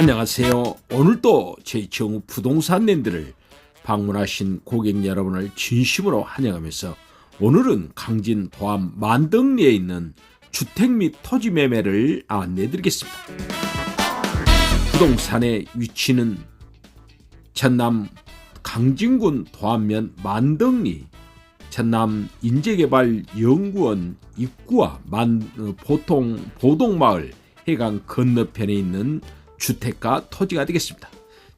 안녕하세요. 오늘도 제2청 부동산 랜드를 방문하신 고객 여러분을 진심으로 환영하면서 오늘은 강진 도암 만덕리에 있는 주택 및 토지 매매를 안내드리겠습니다. 부동산의 위치는 전남 강진군 도안면 만덕리 전남 인재개발연구원 입구와 만, 어, 보통 보동마을 해강 건너편에 있는 주택가 토지가 되겠습니다.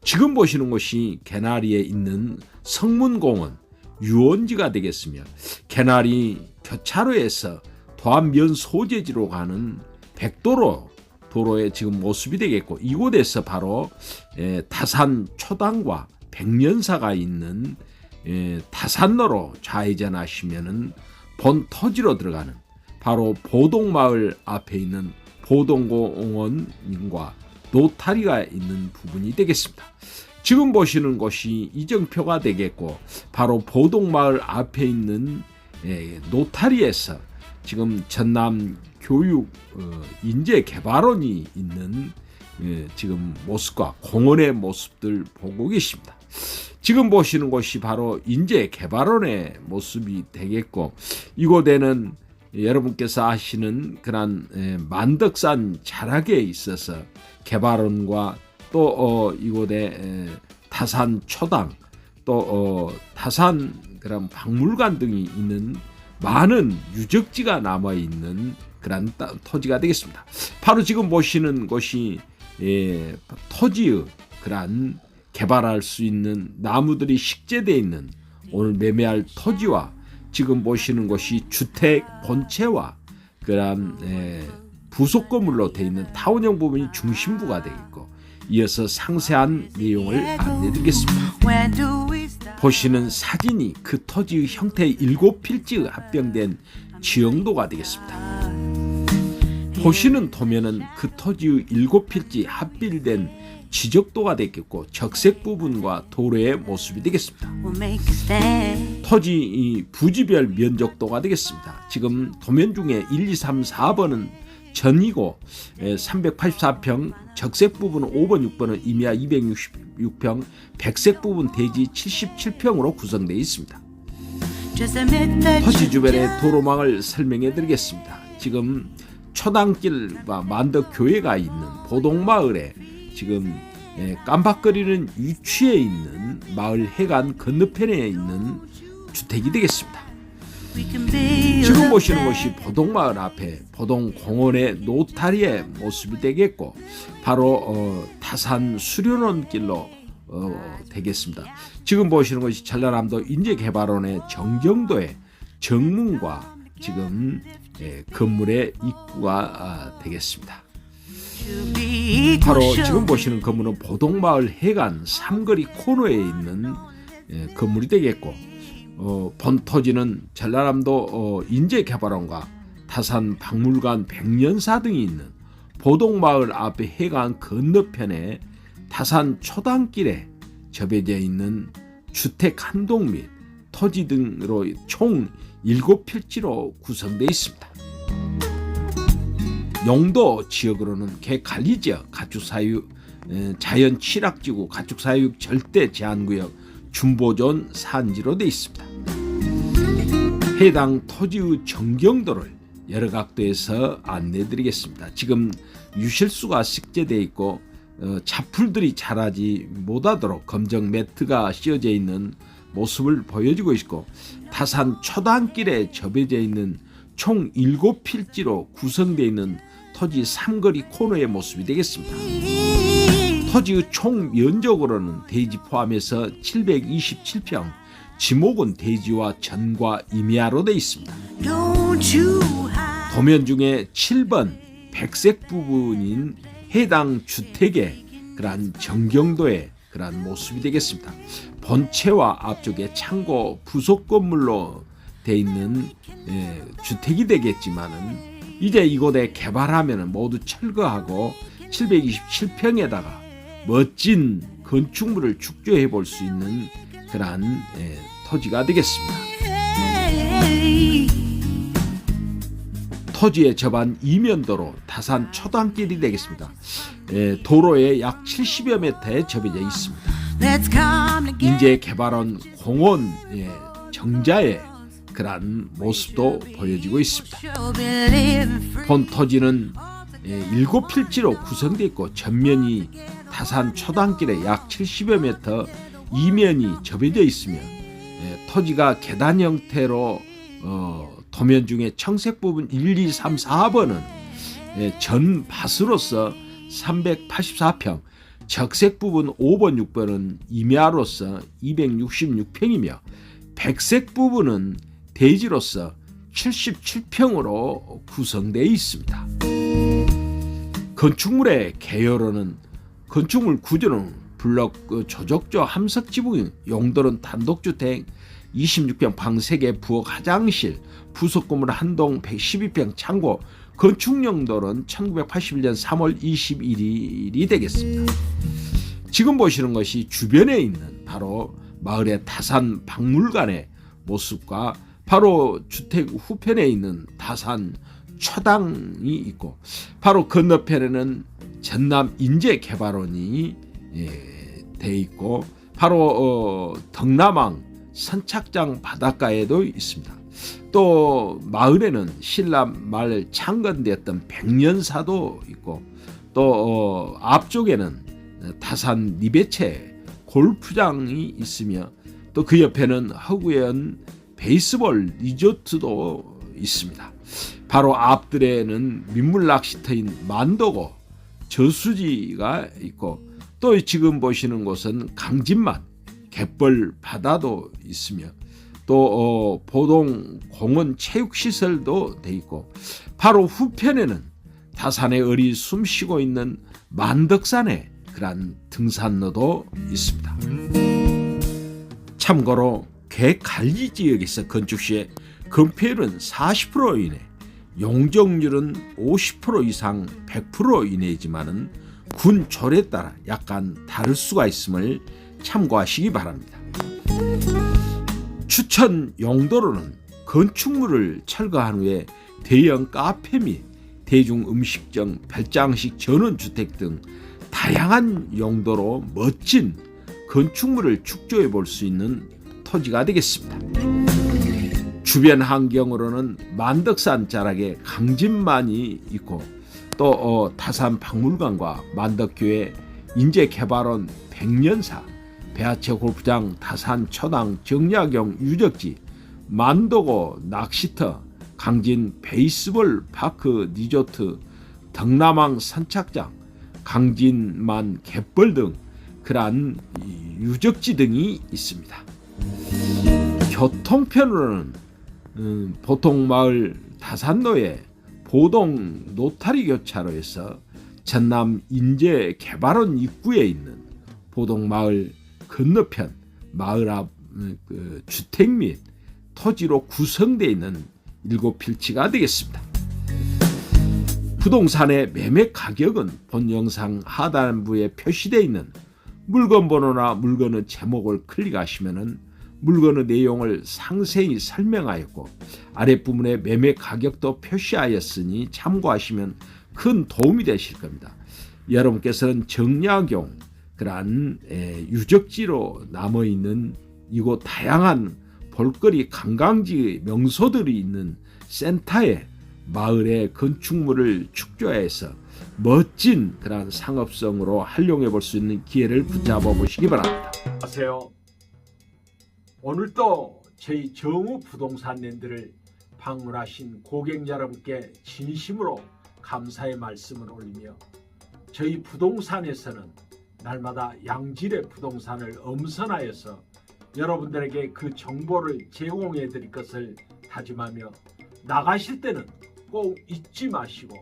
지금 보시는 곳이 개나리에 있는 성문공원 유원지가 되겠으며 개나리 교차로에서 도안면 소재지로 가는 백도로 도로의 지금 모습이 되겠고 이곳에서 바로 에, 다산 초당과 백년사가 있는 에, 다산로로 좌회전하시면은 본 토지로 들어가는 바로 보동마을 앞에 있는 보동공원과 노타리가 있는 부분이 되겠습니다. 지금 보시는 곳이 이정표가 되겠고 바로 보동마을 앞에 있는 에, 노타리에서 지금 전남 교육 어, 인재 개발원이 있는 예, 지금 모습과 공원의 모습들 보고 계십니다. 지금 보시는 곳이 바로 인재 개발원의 모습이 되겠고 이곳에는 여러분께서 아시는 그런 에, 만덕산 자락에 있어서 개발원과 또 어, 이곳에 에, 타산 초당 또 어, 타산 그런 박물관 등이 있는 많은 유적지가 남아 있는 그런 따- 토지가 되겠습니다. 바로 지금 보시는 곳이 예, 토지의 그런 개발할 수 있는 나무들이 식재되어 있는 오늘 매매할 토지와 지금 보시는 곳이 주택 본체와 그런 예, 부속 건물로 되어 있는 타운형 부분이 중심부가 되겠고 이어서 상세한 내용을 안내드리겠습니다. We stop? 보시는 사진이 그 토지의 형태 일곱 필지의 합병된 지형도가 되겠습니다. 보시는 도면은 그 토지의 일곱 필지 합빌된 지적도가 되겠고 적색 부분과 도로의 모습이 되겠습니다. 토지 이 부지별 면적도가 되겠습니다. 지금 도면 중에 1, 2, 3, 4번은 전이고 384평, 적색 부분은 5번, 6번은 임야 266평, 백색 부분 대지 77평으로 구성되어 있습니다. 토지 주변의 도로망을 설명해 드리겠습니다. 지금 초당길과 만덕 교회가 있는 보동마을에 지금 예, 깜박거리는 위치에 있는 마을 해관 건너편에 있는 주택이 되겠습니다. 지금 보시는. 곳이 보동마을 앞에 보동공원의 노타리의 모습이 되겠고 바로 어, 타산 수련원 길로 어, 되겠습니다. 지금 보시는 것이 전라남도 인재개발원의 정경도의 정문과 지금 예, 건물의 입구가 아, 되겠습니다. 바로. 지금 보시는 건물은 보동마을 해관 삼거리 코너에 있는 예, 건물이 되겠고 어, 본 토지는 전라남도 어, 인재개발원과 타산 박물관 백년사 등이 있는 보동마을 앞에 해관 건너편에 타산 초당길에 접해져 있는 주택 한 동 및 토지 등으로 총 7필지로 구성되어 있습니다. 용도 지역으로는 개관리 지역, 가축사육, 에, 자연 취락지구, 가축사육 절대 제한구역, 준보존 산지로 되어 있습니다. 해당 토지의 정경도를 여러 각도에서 안내드리겠습니다. 지금 유실수가 식재되어 있고 어, 잡풀들이 자라지 못하도록 검정 매트가 씌어져 있는 모습을 보여주고 있고 타산 초단길에 접해져 있는 총 7필지로 구성되어 있는 토지 삼거리 코너의 모습이 되겠습니다. 토지의 총 면적으로는 대지 포함해서 727평, 지목은 대지와 전과 임야로 되어 있습니다. 도면 중에 7번 백색 부분인 해당 주택의 그러한 정경도의 그러한 모습이 되겠습니다. 본체와 앞쪽에 창고 부속 건물로 돼 있는 예, 주택이 되겠지만은 이제 이곳에 개발하면 모두 철거하고 727평에다가 멋진 건축물을 축조해 볼 수 있는 그러한 예, 토지가 되겠습니다. 토지의 접한 이면도로 다산 초단길이 되겠습니다. 예, 도로에 약 70여 미터에 접해져 있습니다. 인제 개발한 공원 예, 정자의 그러한 모습도 보여지고 있습니다. 본 토지는 예, 일곱 필지로 구성되어 있고 전면이 다산 초단길에 약 70여 미터 이면이 접해져 있으며 예, 토지가 계단 형태로 어, 도면 중에 청색 부분 1, 2, 3, 4번은 예, 전 밭으로서 384평, 적색 부분 5번, 6번은 임야로서 266평이며 백색 부분은 대지로서 77평으로 구성되어 있습니다. 건축물의 개요로는 건축물 구조는 블럭 그 조적조 함석 지붕 용도는 단독주택 26평 방 3개 부엌 화장실 부속 건물 한동 112평 창고 건축 용도는 1981년 3월 21일이 되겠습니다. 지금 보시는 것이 주변에 있는 바로 마을의 다산 박물관의 모습과 바로 주택 후편에 있는 다산 초당이 있고 바로 건너편에는 전남 인재 개발원이 예, 돼 있고 바로 어, 덕남항 선착장 바닷가에도 있습니다. 또 마을에는 신람 말 창건되었던 백년사도 있고 또 어, 앞쪽에는 다산 니베체 골프장이 있으며 또 그 옆에는 허구현 베이스볼 리조트도 있습니다. 바로 앞들에는 민물 낚시터인 만도고 저수지가 있고 또 지금 보시는 곳은 강진만 갯벌 바다도 있으며 또 어, 보동 공원 체육 시설도 돼 있고 바로 후편에는 다산의 을이 숨쉬고 있는 만덕산의 그러한 등산로도 있습니다. 참고로 개관리 지역에서 건축 시에 건폐율은 40% 이내, 용적률은 50% 이상 100% 이내이지만은 군 조례에 따라 약간 다를 수가 있음을 참고하시기 바랍니다. 추천 용도로는 건축물을 철거한 후에 대형 카페 및 대중 음식점, 별장식 전원주택 등 다양한 용도로 멋진 건축물을 축조해 볼 수 있는 토지가 되겠습니다. 주변 환경으로는 만덕산 자락에 강진만이 있고 또 어, 타산 박물관과 만덕교회 인재개발원 백년사 배하체 골프장 타산 초당 정약용 유적지 만도고 낚시터 강진 베이스볼 파크 리조트 덕남항 선착장 강진만 갯벌 등 그러한 이 유적지 등이 있습니다. 교통편으로는 음, 보통 마을 다산로에 보동 노타리 교차로에서 전남 인제 개발원 입구에 있는 보동 마을 건너편 마을 앞 음, 그 주택 및 토지로 구성되어 있는 일곱 필지가 되겠습니다. 부동산의 매매 가격은 본 영상 하단부에 표시되어 있는 물건 번호나 물건의 제목을 클릭하시면은 물건의 내용을 상세히 설명하였고 아랫부분에 매매 가격도 표시하였으니 참고하시면 큰 도움이 되실 겁니다. 여러분께서는 정약용 그러한 에, 유적지로 남아 있는 이곳 다양한 볼거리 관광지 명소들이 있는 센터에 마을의 건축물을 축조해서 멋진 그러한 상업성으로 활용해 볼 수 있는 기회를 붙잡아 보시기 바랍니다. 안녕하세요. 오늘도 저희 정우 부동산 랜드를 방문하신 고객 여러분께 진심으로 감사의 말씀을 올리며 저희 부동산에서는 날마다 양질의 부동산을 엄선하여서 여러분들에게 그 정보를 제공해 드릴 것을 다짐하며 나가실 때는 꼭 잊지 마시고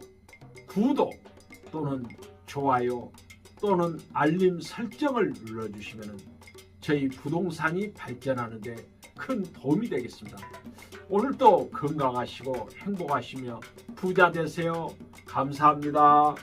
구독 또는 좋아요 또는 알림 설정을 눌러주시면 저희 부동산이 발전하는데 큰 도움이 되겠습니다. 오늘도 건강하시고 행복하시며 부자 되세요. 감사합니다.